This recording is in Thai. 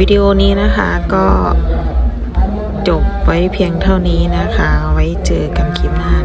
วิดีโอนี้นะคะก็จบไว้เพียงเท่านี้นะคะ ไว้เจอกันคลิปหน้า